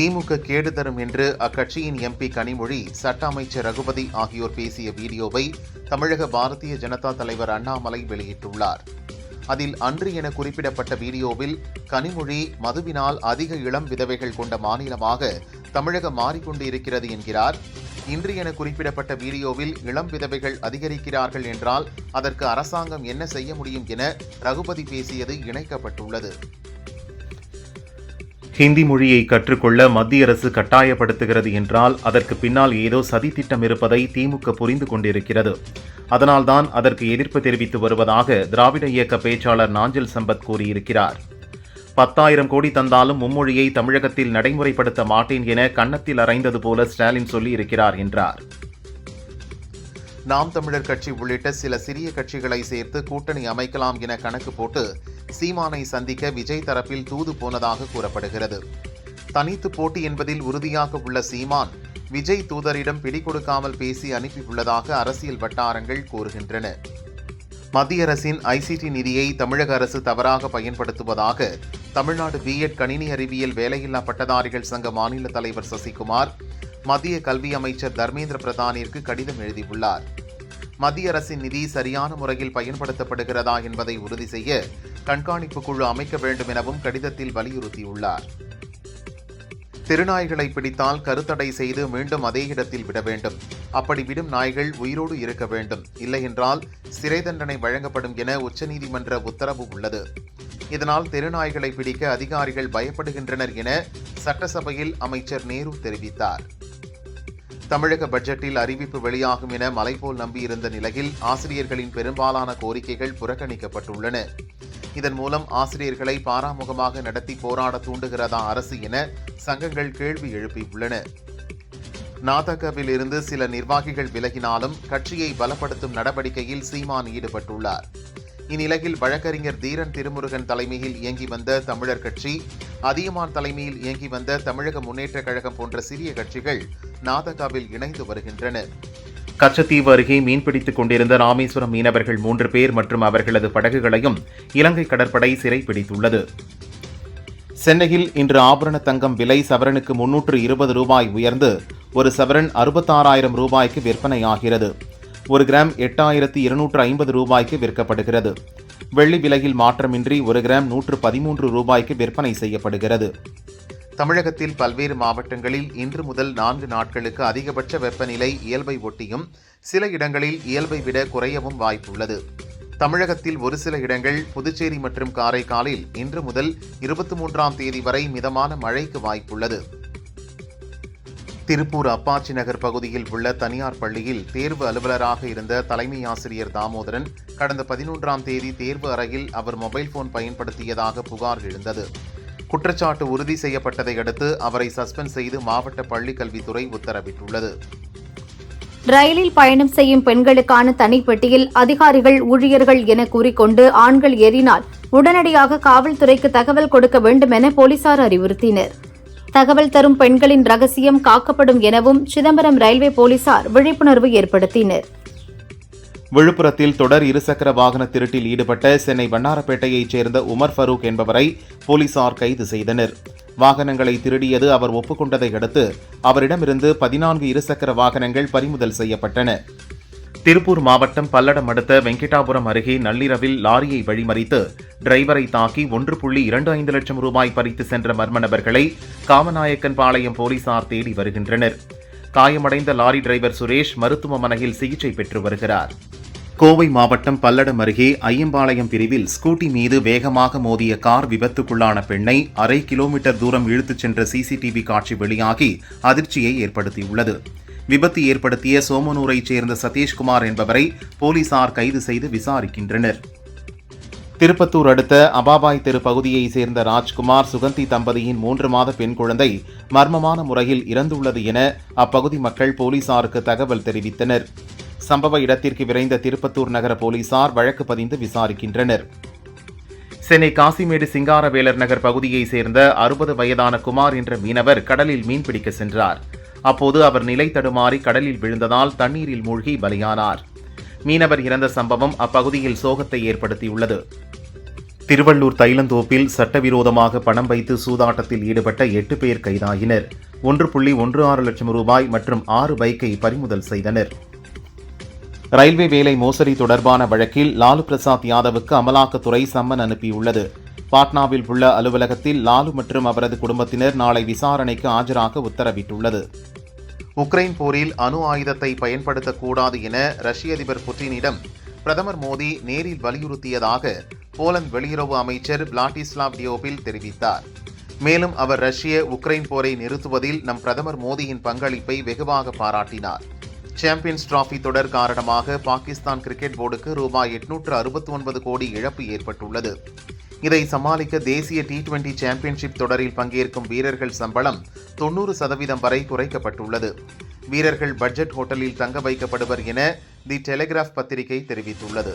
திமுக கேடு தரும் என்று அக்கட்சியின் எம்பி கனிமொழி சட்ட அமைச்சர் ரகுபதி ஆகியோர் பேசிய வீடியோவை தமிழக பாரதிய ஜனதா தலைவர் அண்ணாமலை வெளியிட்டுள்ளார். அதில் அன்று என குறிப்பிடப்பட்ட வீடியோவில் கனிமொழி மதுவினால் அதிக இளம் விதவைகள் கொண்ட மாநிலமாக தமிழகம் மாறிக்கொண்டு இருக்கிறது என்கிறார். இன்று என குறிப்பிடப்பட்ட வீடியோவில் இளம் விதவைகள் அதிகரிக்கிறார்கள் என்றால் அதற்கு அரசாங்கம் என்ன செய்ய முடியும் என ரகுபதி பேசியது இணைக்கப்பட்டுள்ளது. ஹிந்தி மொழியை கற்றுக்கொள்ள மத்திய அரசு கட்டாயப்படுத்துகிறது என்றால் அதற்கு பின்னால் ஏதோ சதித்திட்டம் இருப்பதை திமுக புரிந்து கொண்டிருக்கிறது. அதனால்தான் அதற்கு எதிர்ப்பு தெரிவித்து வருவதாக திராவிட இயக்க பேச்சாளர் நாஞ்சல் சம்பத் கூறியிருக்கிறார். பத்தாயிரம் கோடி தந்தாலும் மும்மொழியை தமிழகத்தில் நடைமுறைப்படுத்த மாட்டேன் என கன்னத்தில் அறைந்தது போல ஸ்டாலின் சொல்லியிருக்கிறார் என்றார். நாம் தமிழர் கட்சி உள்ளிட்ட சில சிறிய கட்சிகளை சேர்த்து கூட்டணி அமைக்கலாம் என கணக்கு போட்டு சீமானை சந்திக்க விஜய் தரப்பில் தூது போனதாக கூறப்படுகிறது. தனித்து போட்டி என்பதில் உறுதியாக உள்ள சீமான் விஜய் தூதரிடம் பிடிகொடுக்காமல் பேசி அனுப்பியுள்ளதாக அரசியல் வட்டாரங்கள் கூறுகின்றன. மத்திய அரசின் ஐசிடி நிதியை தமிழக அரசு தவறாக பயன்படுத்துவதாக தமிழ்நாடு பிஎட் கணினி அறிவியல் வேலையில்லா பட்டதாரிகள் சங்க மாநில தலைவர் சசிகுமார் மத்திய கல்வி அமைச்சர் தர்மேந்திர பிரதானிற்கு கடிதம் எழுதியுள்ளார். மத்திய அரசின் நிதி சரியான முறையில் பயன்படுத்தப்படுகிறதா என்பதை உறுதி செய்ய கண்காணிப்பு குழு அமைக்க வேண்டும் எனவும் கடிதத்தில் வலியுறுத்தியுள்ளார். திருநாய்களை பிடித்தால் கருத்தடை செய்து மீண்டும் அதே இடத்தில் விட வேண்டும். அப்படி விடும் நாய்கள் உயிரோடு இருக்க வேண்டும். இல்லையென்றால் சிறை தண்டனை வழங்கப்படும் என உச்சநீதிமன்ற உத்தரவு உள்ளது. இதனால் தெருநாய்களை பிடிக்க அதிகாரிகள் பயப்படுகின்றனர் என சட்டசபையில் அமைச்சர் நேரு தெரிவித்தார். தமிழக பட்ஜெட்டில் அறிவிப்பு வெளியாகும் என மலைபோல் நம்பியிருந்த நிலையில் ஆசிரியர்களின் பெரும்பாலான கோரிக்கைகள் புறக்கணிக்கப்பட்டுள்ளன. இதன் மூலம் ஆசிரியர்களை பாராமுகமாக நடத்தி போராட தூண்டுகிறதா அரசு என சங்கங்கள் கேள்வி எழுப்பியுள்ளன. நாதகவில் இருந்து சில நிர்வாகிகள் விலகினாலும் கட்சியை பலப்படுத்தும் நடவடிக்கையில் சீமான் ஈடுபட்டுள்ளார். இந்நிலையில் வழக்கறிஞர் தீரன் திருமுருகன் தலைமையில் இயங்கி வந்த தமிழர் கட்சி அதியமான் தலைமையில் இயங்கி வந்த தமிழக முன்னேற்றக் கழகம் போன்ற சிறிய கட்சிகள் நாதகாவில் இணைந்து வருகின்றன. கச்சத்தீவு அருகே மீன்பிடித்துக் கொண்டிருந்த ராமேஸ்வரம் மீனவர்கள் மூன்று பேர் மற்றும் அவர்களது படகுகளையும் இலங்கை கடற்படை சிறைப்பிடித்துள்ளது. சென்னையில் இன்று ஆபரண தங்கம் விலை சவரனுக்கு முன்னூற்று இருபது ரூபாய் உயர்ந்து ஒரு சவரன் அறுபத்தாறாயிரம் ரூபாய்க்கு விற்பனையாகிறது. ஒரு கிராம் எட்டாயிரத்தி இருநூற்று ஐம்பது ரூபாய்க்கு விற்கப்படுகிறது. வெள்ளி விலையில் மாற்றமின்றி ஒரு கிராம் நூற்று பதிமூன்று ரூபாய்க்கு விற்பனை செய்யப்படுகிறது. தமிழகத்தில் பல்வேறு மாவட்டங்களில் இன்று முதல் நான்கு நாட்களுக்கு அதிகபட்ச வெப்பநிலை இயல்பை ஒட்டியும் சில இடங்களில் இயல்பை விட குறையவும் வாய்ப்புள்ளது. தமிழகத்தில் ஒரு சில இடங்கள் புதுச்சேரி மற்றும் காரைக்காலில் இன்று முதல் இருபத்தி மூன்றாம் தேதி வரை மிதமான மழைக்கு வாய்ப்புள்ளது. திருப்பூர் அப்பாச்சி நகர் பகுதியில் உள்ள தனியார் பள்ளியில் தேர்வு அலுவலராக இருந்த தலைமை ஆசிரியர் தாமோதரன் கடந்த பதினொன்றாம் தேதி தேர்வு அறையில் அவர் மொபைல் போன் பயன்படுத்தியதாக புகார் எழுந்தது. குற்றச்சாட்டு உறுதி செய்யப்பட்டதை அடுத்து அவரை சஸ்பெண்ட் செய்து மாவட்ட பள்ளிக் கல்வித்துறை உத்தரவிட்டுள்ளது. ரயிலில் பயணம் செய்யும் பெண்களுக்கான தனிப்பெட்டியில் அதிகாரிகள் ஊழியர்கள் என கூறிக்கொண்டு ஆண்கள் ஏறினால் உடனடியாக காவல்துறைக்கு தகவல் கொடுக்க வேண்டும் என போலீசார் அறிவுறுத்தினர். தகவல் தரும் பெண்களின் ரகசியம் காக்கப்படும் எனவும் சிதம்பரம் ரயில்வே போலீசார் விழிப்புணர்வு ஏற்படுத்தினர். விழுப்புரத்தில் தொடர் இருசக்கர வாகன திருட்டில் ஈடுபட்ட சென்னை வண்ணாரப்பேட்டையைச் சேர்ந்த உமர் ஃபரூக் என்பவரை போலீசார் கைது செய்தனர். வாகனங்களை திருடியது அவர் ஒப்புக்கொண்டதை அடுத்து அவரிடமிருந்து பதினான்கு இருசக்கர வாகனங்கள் பறிமுதல் செய்யப்பட்டன. திருப்பூர் மாவட்டம் பல்லடம் அடுத்த வெங்கடாபுரம் அருகே நள்ளிரவில் லாரியை வழிமறித்து டிரைவரை தாக்கி ஒன்று புள்ளி இரண்டு ஐந்து லட்சம் ரூபாய் பறித்து சென்ற மர்ம நபர்களை காமநாயக்கன் பாளையம் போலீசார் தேடி வருகின்றனர். காயமடைந்த லாரி டிரைவர் சுரேஷ் மருத்துவமனையில் சிகிச்சை பெற்று வருகிறார். கோவை மாவட்டம் பல்லடம் அருகே ஐயம்பாளையம் பிரிவில் ஸ்கூட்டி மீது வேகமாக மோதிய கார் விபத்துக்குள்ளான பெண்ணை அரை கிலோமீட்டர் தூரம் இழுத்துச் சென்ற சிசிடிவி காட்சி வெளியாகி அதிர்ச்சியை ஏற்படுத்தியுள்ளது. விபத்து ஏற்படுத்திய சோமனூரைச் சேர்ந்த சதீஷ்குமார் என்பவரை போலீசார் கைது செய்து விசாரிக்கின்றனர். திருப்பத்தூர் அடுத்த அபாபாய் தெரு பகுதியைச் சேர்ந்த ராஜ்குமார் சுகந்தி தம்பதியின் மூன்று மாத பெண் குழந்தை மர்மமான முறையில் இறந்துள்ளது என அப்பகுதி மக்கள் போலீசாருக்கு தகவல் தெரிவித்தனர். சம்பவ இடத்திற்கு விரைந்த திருப்பத்தூர் நகர போலீசார் வழக்கு பதிந்து விசாரிக்கின்றனர். சென்னை காசிமேடு சிங்காரவேலர் நகர் பகுதியைச் சேர்ந்த அறுபது வயதான குமார் என்ற மீனவர் கடலில் மீன்பிடிக்க சென்றார். அப்போது அவர் நிலை தடுமாறி கடலில் விழுந்ததால் தண்ணீரில் மூழ்கி பலியானார். மீனவர் இறந்த சம்பவம் அப்பகுதியில் சோகத்தை ஏற்படுத்தியுள்ளது. திருவள்ளூர் தைலந்தோப்பில் சட்டவிரோதமாக பணம் வைத்து சூதாட்டத்தில் ஈடுபட்ட எட்டு பேர் கைதாயினர். ஒன்று புள்ளி ஒன்று ஆறு லட்சம் ரூபாய் மற்றும் ஆறு பைக்கை பறிமுதல் செய்தனர். ரயில்வே வேலை மோசடி தொடர்பான வழக்கில் லாலு பிரசாத் யாதவுக்கு அமலாக்கத்துறை சம்மன் அனுப்பியுள்ளது. பாட்னாவில் உள்ள அலுவலகத்தில் லாலு மற்றும் அவரது குடும்பத்தினர் நாளை விசாரணைக்கு ஆஜராக உத்தரவிட்டுள்ளது. உக்ரைன் போரில் அணு ஆயுதத்தை பயன்படுத்தக்கூடாது என ரஷ்ய அதிபர் புட்டினிடம் பிரதமர் மோடி நேரில் வலியுறுத்தியதாக போலந்து வெளியுறவு அமைச்சர் பிளாட்டிஸ்லாவ் டியோபில் தெரிவித்தார். மேலும் அவர் ரஷ்ய உக்ரைன் போரை நிறுத்துவதில் நம் பிரதமர் மோடியின் பங்களிப்பை வெகுவாக பாராட்டினார். சாம்பியன்ஸ் டிராபி தொடர் காரணமாக பாகிஸ்தான் கிரிக்கெட் போர்டுக்கு ரூபாய் எட்நூற்று அறுபத்தி ஒன்பது கோடி இழப்பு ஏற்பட்டுள்ளது. இதை சமாளிக்க தேசிய டி டுவெண்டி சாம்பியன்ஷிப் தொடரில் பங்கேற்கும் வீரர்கள் சம்பளம் தொண்ணூறு சதவீதம் வரை குறைக்கப்பட்டுள்ளது. வீரர்கள் பட்ஜெட் ஹோட்டலில் தங்க வைக்கப்படுவர் என தி டெலிகிராஃப் பத்திரிகை தெரிவித்துள்ளது.